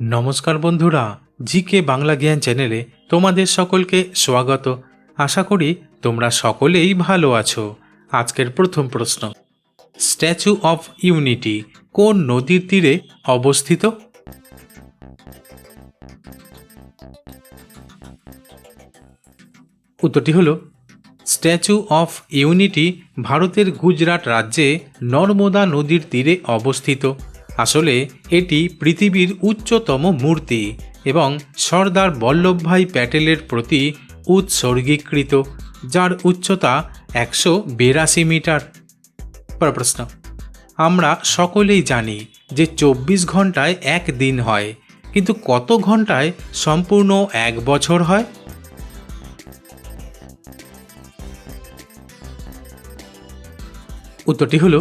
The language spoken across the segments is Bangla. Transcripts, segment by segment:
নমস্কার বন্ধুরা জি কে বাংলা জ্ঞান চ্যানেলে তোমাদের সকলকে স্বাগত। আশা করি তোমরা সকলেই ভালো আছো। আজকের প্রথম প্রশ্ন, স্ট্যাচু অফ ইউনিটি কোন নদীর তীরে অবস্থিত? উত্তরটি হলো, স্ট্যাচু অফ ইউনিটি ভারতের গুজরাট রাজ্যে নর্মদা নদীর তীরে অবস্থিত। আসলে এটি পৃথিবীর উচ্চতম মূর্তি এবং সর্দার বল্লভভাই প্যাটেলের প্রতি উৎসর্গীকৃত, যার উচ্চতা একশো বিরাশি মিটার। পরের প্রশ্ন। আমরা সকলেই জানি যে চব্বিশ ঘন্টায় এক দিন হয়, কিন্তু কত ঘন্টায় সম্পূর্ণ এক বছর হয়? উত্তরটি হলো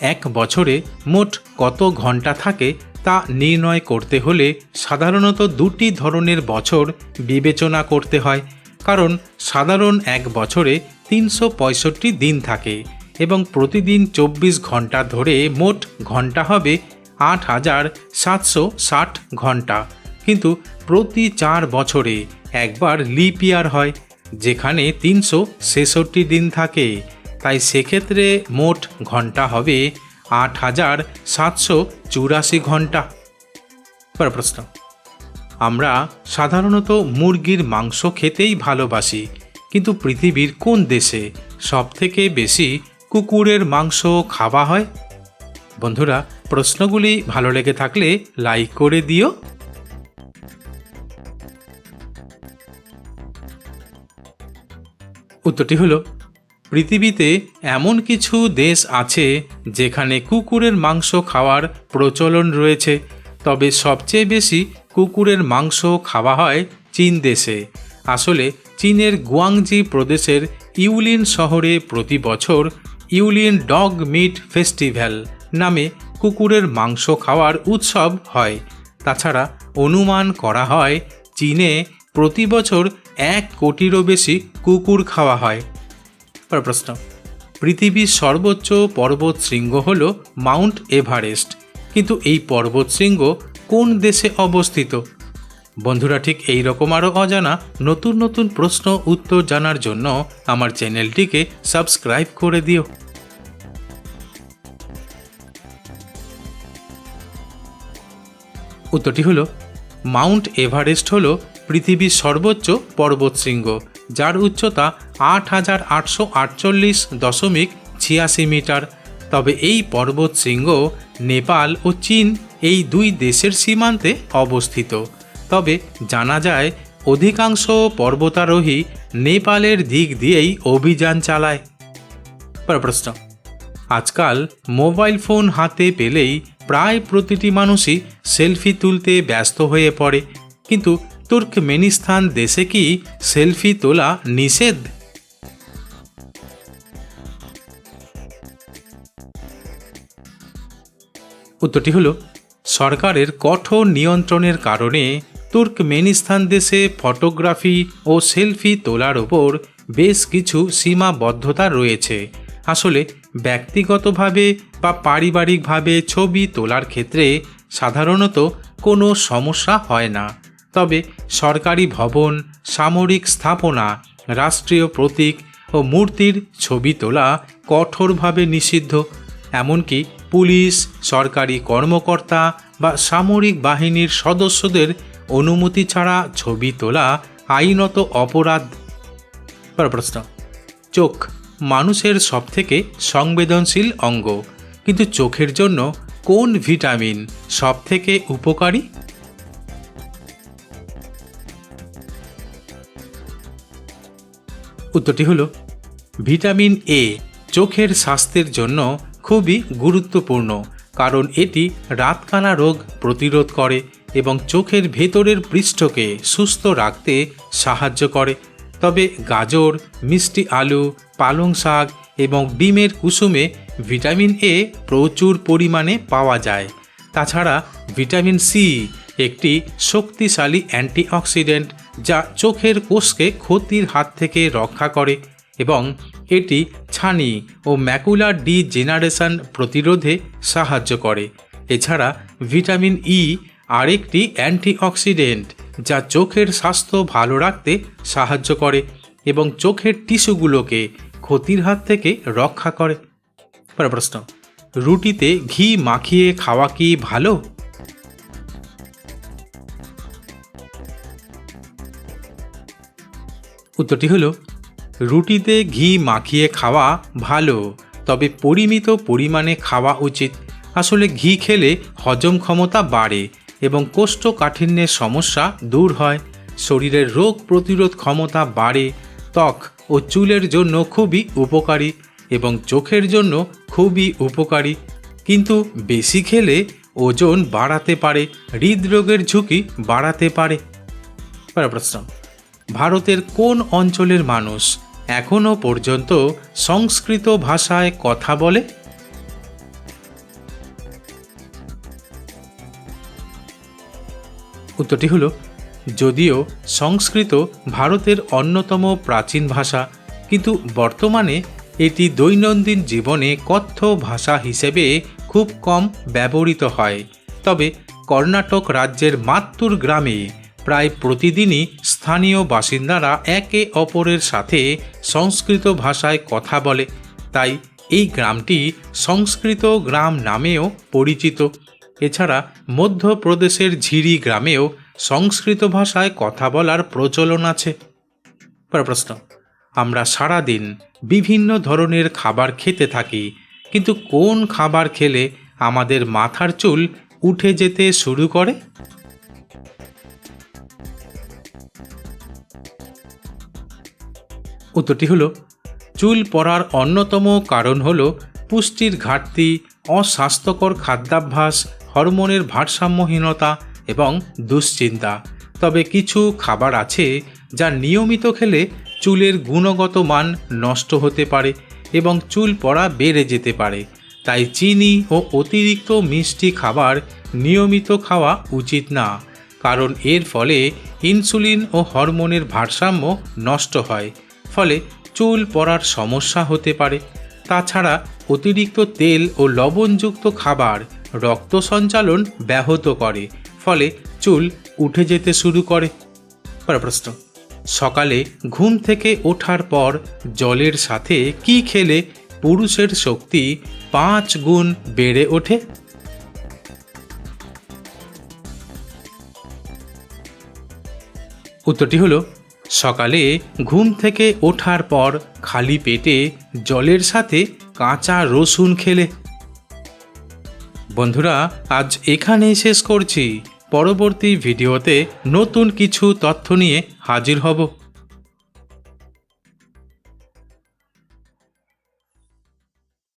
এক বছরে মোট কত ঘণ্টা থাকে তা নির্ণয় করতে হলে সাধারণত দুটি ধরনের বছর বিবেচনা করতে হয়। কারণ সাধারণ এক বছরে তিনশো পঁয়ষট্টি দিন থাকে এবং প্রতিদিন চব্বিশ ঘণ্টা ধরে মোট ঘণ্টা হবে আট হাজার সাতশো ষাট ঘণ্টা কিন্তু প্রতি চার বছরে একবার লিপ ইয়ার হয়, যেখানে তিনশো ছেষট্টি দিন থাকে। তাই সেক্ষেত্রে মোট ঘণ্টা হবে আট হাজার সাতশো চুরাশি ঘণ্টা। পরের প্রশ্ন। আমরা সাধারণত মুরগির মাংস খেতেই ভালোবাসি, কিন্তু পৃথিবীর কোন দেশে সবথেকে বেশি কুকুরের মাংস খাওয়া হয়? বন্ধুরা, প্রশ্নগুলি ভালো লেগে থাকলে লাইক করে দিও। উত্তরটি হলো পৃথিবীতে এমন কিছু দেশ আছে যেখানে কুকুরের মাংস খাওয়ার প্রচলন রয়েছে, তবে সবচেয়ে বেশি কুকুরের মাংস খাওয়া হয় চীন দেশে। আসলে চীনের গুয়াংজি প্রদেশের ইউলিন শহরে প্রতি বছর ইউলিন ডগ মিট ফেস্টিভ্যাল নামে কুকুরের মাংস খাওয়ার উৎসব হয়। তাছাড়া অনুমান করা হয়, চীনে প্রতি বছর এক কোটিরও বেশি কুকুর খাওয়া হয়। পর প্রশ্ন। পৃথিবীর সর্বোচ্চ পর্বত শৃঙ্গ হল মাউন্ট এভারেস্ট। কিন্তু এই পর্বত শৃঙ্গ কোন দেশে অবস্থিত? বন্ধুরা, ঠিক এই রকম আরও অজানা নতুন নতুন প্রশ্ন উত্তর জানার জন্য আমার চ্যানেলটিকে সাবস্ক্রাইব করে দিও। উত্তরটি হলো, মাউন্ট এভারেস্ট হল পৃথিবীর সর্বোচ্চ পর্বতশৃঙ্গ যার উচ্চতা আট হাজার আটশো আটচল্লিশ দশমিক ছিয়াশি মিটার। তবে এই পর্বত শৃঙ্গ নেপাল ও চীন এই দুই দেশের সীমান্তে অবস্থিত। তবে জানা যায় অধিকাংশ পর্বতারোহী নেপালের দিক দিয়েই অভিযান চালায়। প্রশ্ন আজকাল মোবাইল ফোন হাতে পেলেই প্রায় প্রতিটি মানুষই সেলফি তুলতে ব্যস্ত হয়ে পড়ে। কিন্তু তুর্কমেনিস্তান দেশে কি সেলফি তোলা নিষেধ? উত্তরটি হলো, সরকারের কঠোর নিয়ন্ত্রণের কারণে তুর্কমেনিস্তান দেশে ফটোগ্রাফি ও সেলফি তোলার ওপর বেশ কিছু সীমাবদ্ধতা রয়েছে। আসলে ব্যক্তিগতভাবে বা পারিবারিকভাবে ছবি তোলার ক্ষেত্রে সাধারণত কোনো সমস্যা হয় না। তবে সরকারি ভবন, সামরিক স্থাপনা, রাষ্ট্রীয় প্রতীক ও মূর্তির ছবি তোলা কঠোরভাবে নিষিদ্ধ। এমনকি পুলিশ, সরকারি কর্মকর্তা বা সামরিক বাহিনীর সদস্যদের অনুমতি ছাড়া ছবি তোলা আইনত অপরাধ। প্রশ্ন। চোখ মানুষের সবথেকে সংবেদনশীল অঙ্গ। কিন্তু চোখের জন্য কোন ভিটামিন সবথেকে উপকারী? উত্তরটি হলো, ভিটামিন এ চোখের স্বাস্থ্যের জন্য খুবই গুরুত্বপূর্ণ, কারণ এটি রাতকানা রোগ প্রতিরোধ করে এবং চোখের ভেতরের পৃষ্ঠকে সুস্থ রাখতে সাহায্য করে। তবে গাজর, মিষ্টি আলু, পালং শাক এবং ডিমের কুসুমে ভিটামিন এ প্রচুর পরিমাণে পাওয়া যায়। তাছাড়া ভিটামিন সি একটি শক্তিশালী অ্যান্টিঅক্সিডেন্ট যা চোখের কোষকে ক্ষতির হাত থেকে রক্ষা করে এবং এটি ছানি ও ম্যাকুলার ডি জেনারেশন প্রতিরোধে সাহায্য করে। এছাড়া ভিটামিন ই আরেকটি অ্যান্টিঅক্সিডেন্ট যা চোখের স্বাস্থ্য ভালো রাখতে সাহায্য করে এবং চোখের টিস্যুগুলোকে ক্ষতির হাত থেকে রক্ষা করে। প্রশ্ন, রুটিতে ঘি মাখিয়ে খাওয়া কি ভালো? উত্তরটি হলো, রুটিতে ঘি মাখিয়ে খাওয়া ভালো, তবে পরিমিত পরিমাণে খাওয়া উচিত। আসলে ঘি খেলে হজম ক্ষমতা বাড়ে এবং কোষ্ঠকাঠিন্যের সমস্যা দূর হয়। শরীরের রোগ প্রতিরোধ ক্ষমতা বাড়ে, ত্বক ও চুলের জন্য খুবই উপকারী এবং চোখের জন্য খুবই উপকারী। কিন্তু বেশি খেলে ওজন বাড়াতে পারে, হৃদরোগের ঝুঁকি বাড়াতে পারে। প্রশ্ন। ভারতের কোন অঞ্চলের মানুষ এখনও পর্যন্ত সংস্কৃত ভাষায় কথা বলে? উত্তরটি হলো, যদিও সংস্কৃত ভারতের অন্যতম প্রাচীন ভাষা, কিন্তু বর্তমানে এটি দৈনন্দিন জীবনে কথ্য ভাষা হিসেবে খুব কম ব্যবহৃত হয়। তবে কর্ণাটক রাজ্যের মাত্তুর গ্রামে প্রায় প্রতিদিনই স্থানীয় বাসিন্দারা একে অপরের সাথে সংস্কৃত ভাষায় কথা বলে। তাই এই গ্রামটি সংস্কৃত গ্রাম নামেও পরিচিত। এছাড়া মধ্যপ্রদেশের ঝিরি গ্রামেও সংস্কৃত ভাষায় কথা বলার প্রচলন আছে। প্রশ্ন, আমরা সারাদিন বিভিন্ন ধরনের খাবার খেতে থাকি, কিন্তু কোন খাবার খেলে আমাদের মাথার চুল উঠে যেতে শুরু করে? উত্তরটি হলো, চুল পড়ার অন্যতম কারণ হল পুষ্টির ঘাটতি, অস্বাস্থ্যকর খাদ্যাভ্যাস, হরমোনের ভারসাম্যহীনতা এবং দুশ্চিন্তা। তবে কিছু খাবার আছে যা নিয়মিত খেলে চুলের গুণগত মান নষ্ট হতে পারে এবং চুল পড়া বেড়ে যেতে পারে। তাই চিনি ও অতিরিক্ত মিষ্টি খাবার নিয়মিত খাওয়া উচিত না, কারণ এর ফলে ইনসুলিন ও হরমোনের ভারসাম্য নষ্ট হয়। ফলে চুল পড়ার সমস্যা হতে পারে। তাছাড়া অতিরিক্ত তেল ও লবণযুক্ত খাবার রক্ত সঞ্চালন ব্যাহত করে, ফলে চুল উঠে যেতে শুরু করে। প্রশ্ন, সকালে ঘুম থেকে ওঠার পর জলের সাথে কি খেলে পুরুষের শক্তি পাঁচ গুণ বেড়ে ওঠে? উত্তরটি হলো সকালে ঘুম থেকে ওঠার পর খালি পেটে জলের সাথে কাঁচা রসুন খেলে। বন্ধুরা, আজ এখানেই শেষ করছি। পরবর্তী ভিডিওতে নতুন কিছু তথ্য নিয়ে হাজির হব।